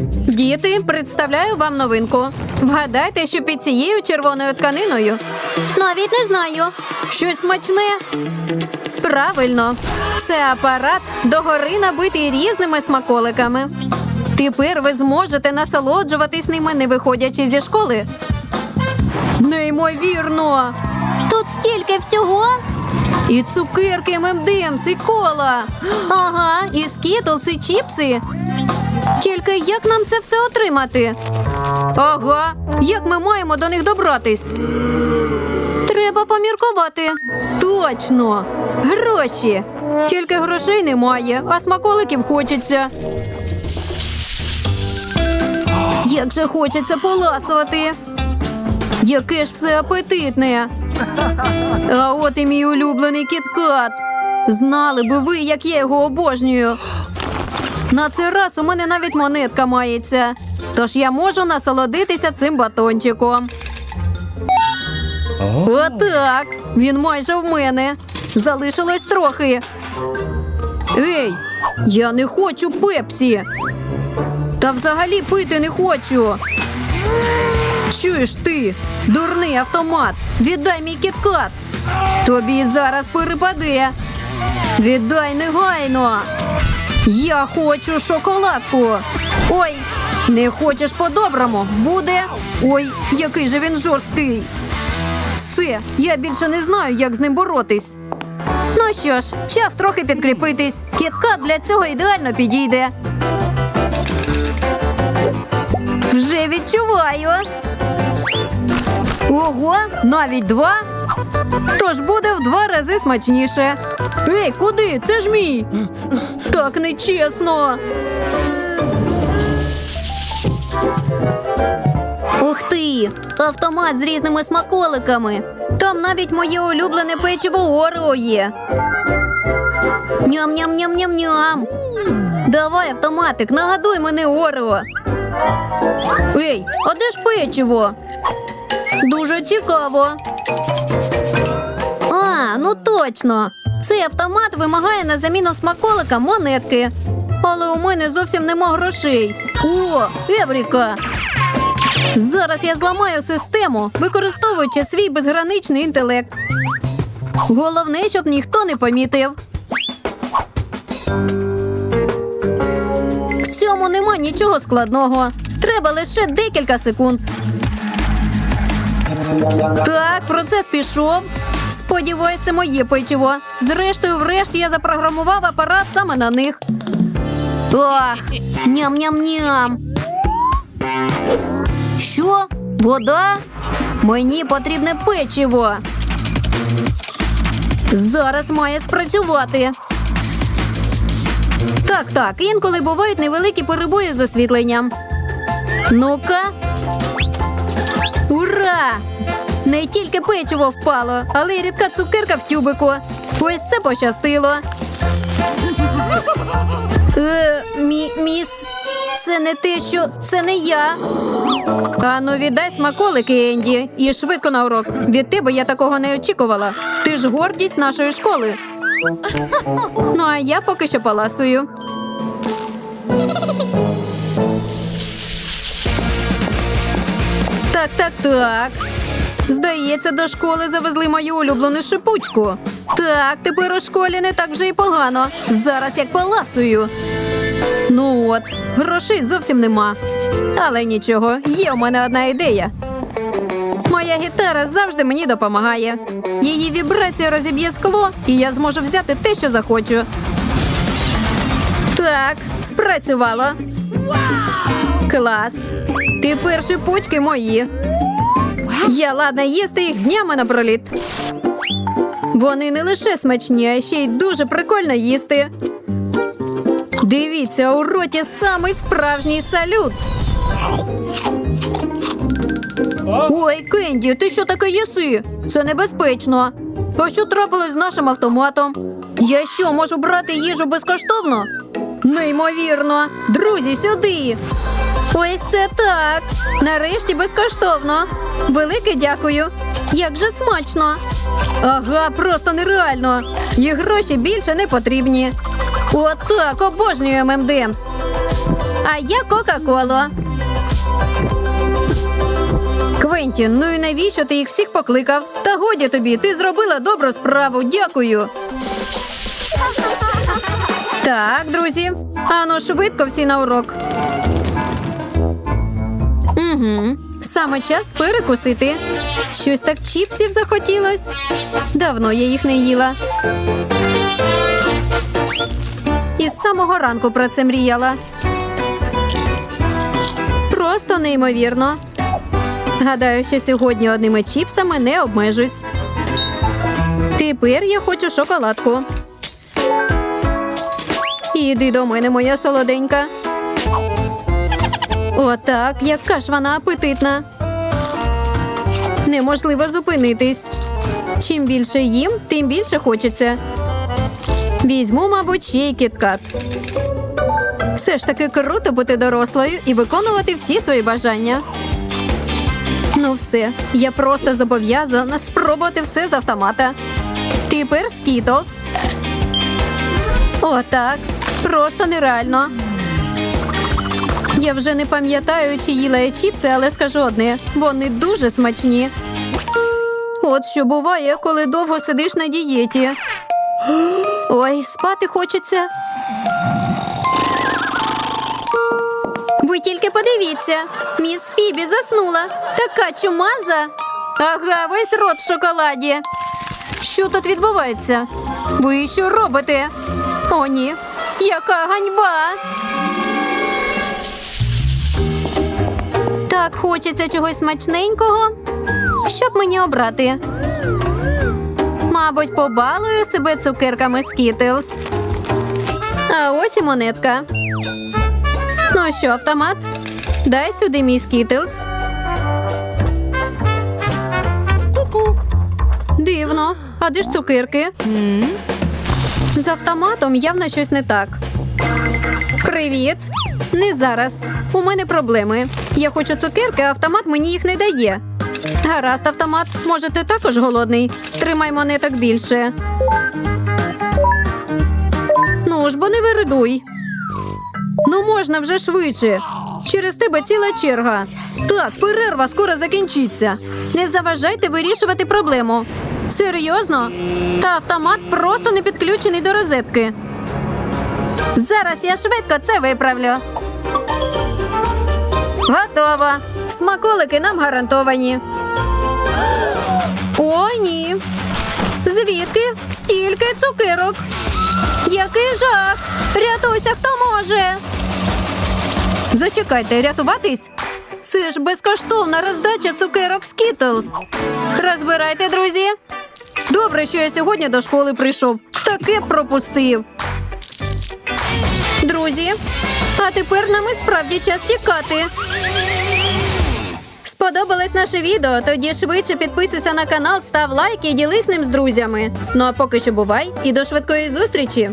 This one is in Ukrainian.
Діти, представляю вам новинку. Вгадайте, що під цією червоною тканиною. Навіть не знаю. Щось смачне. Правильно, це апарат догори набитий різними смаколиками. Тепер ви зможете насолоджуватись ними, не виходячи зі школи. Неймовірно! Тут стільки всього. І цукерки, мемдемс, і кола. Ага, і скітлс, і чіпси. Тільки як нам це все отримати? Ага, як ми маємо до них добратись? Треба поміркувати. Точно! Гроші. Тільки грошей немає, а смаколиків хочеться. Як же хочеться поласувати. Яке ж все апетитне. А от і мій улюблений кіткат. Знали би ви, як я його обожнюю. На цей раз у мене навіть монетка мається. Тож я можу насолодитися цим батончиком. Отак. Він майже в мене. Залишилось трохи. Ей, я не хочу пепсі. Та взагалі пити не хочу. Чуєш ти, дурний автомат, віддай мій кіткат. Тобі зараз перепаде. Віддай негайно. Я хочу шоколадку. Ой, не хочеш по-доброму? Буде. Ой, який же він жорсткий. Все, я більше не знаю, як з ним боротись. Ну що ж, час трохи підкріпитись. Кіткат для цього ідеально підійде. Вже відчуваю. Ого, навіть два. Тож буде в два рази смачніше. Ей, куди? Це ж мій. Так нечесно. Ух ти! Автомат з різними смаколиками. Там навіть моє улюблене печиво Орео є. Ням-ням-ням-ням-ням. Давай, автоматик, нагадуй мене Орео. Ей, а де ж печиво? Дуже цікаво. А, ну точно. Цей автомат вимагає на заміну смаколика монетки. Але у мене зовсім нема грошей. О, Евріка! Зараз я зламаю систему, використовуючи свій безграничний інтелект. Головне, щоб ніхто не помітив. В цьому нема нічого складного. Треба лише декілька секунд. Так, процес пішов. Сподіваюсь, це моє печиво. Зрештою, врешті я запрограмував апарат саме на них. Ах, ням-ням-ням. Що? Вода? Мені потрібне печиво. Зараз має спрацювати. Так, так, інколи бувають невеликі перебої з освітленням. Ну-ка. Ура! Не тільки печиво впало, але й рідка цукерка в тюбику. Ось це пощастило. Е, мі, міс, це не те, що це не я. Ану, віддай смаколики, Енді, і швидко на урок. Від тебе я такого не очікувала. Ти ж гордість нашої школи. Ну, а я поки що паласую. Так, так, так. Здається, до школи завезли мою улюблену шипучку. Так, тепер у школі не так вже й погано. Зараз як паласую. Ну от, грошей зовсім нема. Але нічого, є у мене одна ідея. Моя гітара завжди мені допомагає. Її вібрація розіб'є скло, і я зможу взяти те, що захочу. Так, спрацювало. Клас. Тепер шипучки мої. Я ладна їсти їх днями напроліт. Вони не лише смачні, а ще й дуже прикольно їсти. Дивіться, у роті самий справжній салют. Ой, Кенді, ти що таке їси? Це небезпечно. А що трапилось з нашим автоматом? Я що, можу брати їжу безкоштовно? Неймовірно. Друзі, сюди. Ось це так. Нарешті безкоштовно. Велике дякую. Як же смачно. Ага, просто нереально. І гроші більше не потрібні. Отак, обожнюю ММДМС. А я Кока-Колу. Квентін, ну і навіщо ти їх всіх покликав? Та годі тобі, ти зробила добру справу. Дякую. Так, друзі. Ану, швидко всі на урок. Угу. Саме час перекусити. Щось так чіпсів захотілось. Давно я їх не їла. І з самого ранку про це мріяла. Просто неймовірно. Гадаю, що сьогодні одними чіпсами не обмежусь. Тепер я хочу шоколадку. Іди до мене, моя солоденька. Отак, яка ж вона апетитна. Неможливо зупинитись. Чим більше їм, тим більше хочеться. Візьму, мабуть, ще й кіткат. Все ж таки круто бути дорослою і виконувати всі свої бажання. Ну все, я просто зобов'язана спробувати все з автомата. Тепер скітлс. Отак. Просто нереально. Я вже не пам'ятаю, чи їла я чіпси, але скажу одне: вони дуже смачні. От що буває, коли довго сидиш на дієті. Ой, спати хочеться. Ви тільки подивіться, міс Фібі заснула. Така чумаза. Ага, весь рот в шоколаді. Що тут відбувається? Ви що робите? О, ні, яка ганьба. Так хочеться чогось смачненького. Щоб мені обрати. Мабуть, побалую себе цукерками Skittles. А ось і монетка. Ну що, автомат? Дай сюди мій Skittles. Дивно. А де ж цукерки? З автоматом явно щось не так. Привіт. Не зараз. У мене проблеми. Я хочу цукерки, а автомат мені їх не дає. Гаразд, автомат. Може, ти також голодний? Тримай монеток більше. Ну ж бо не виридуй. Ну можна вже швидше. Через тебе ціла черга. Так, перерва скоро закінчиться. Не заважайте вирішувати проблему. Серйозно? Та автомат просто не підключений до розетки. Зараз я швидко це виправлю. Готово. Смаколики нам гарантовані. О, ні. Звідки стільки цукерок? Який жах! Рятуйся, хто може. Зачекайте, рятуватись? Це ж безкоштовна роздача цукерок Skittles. Розбирайте, друзі. Добре, що я сьогодні до школи прийшов. Таке пропустив. Друзі, а тепер нам і справді час тікати. Сподобалось наше відео? Тоді швидше підписуйся на канал, став лайк і ділись ним з друзями. Ну а поки що бувай і до швидкої зустрічі!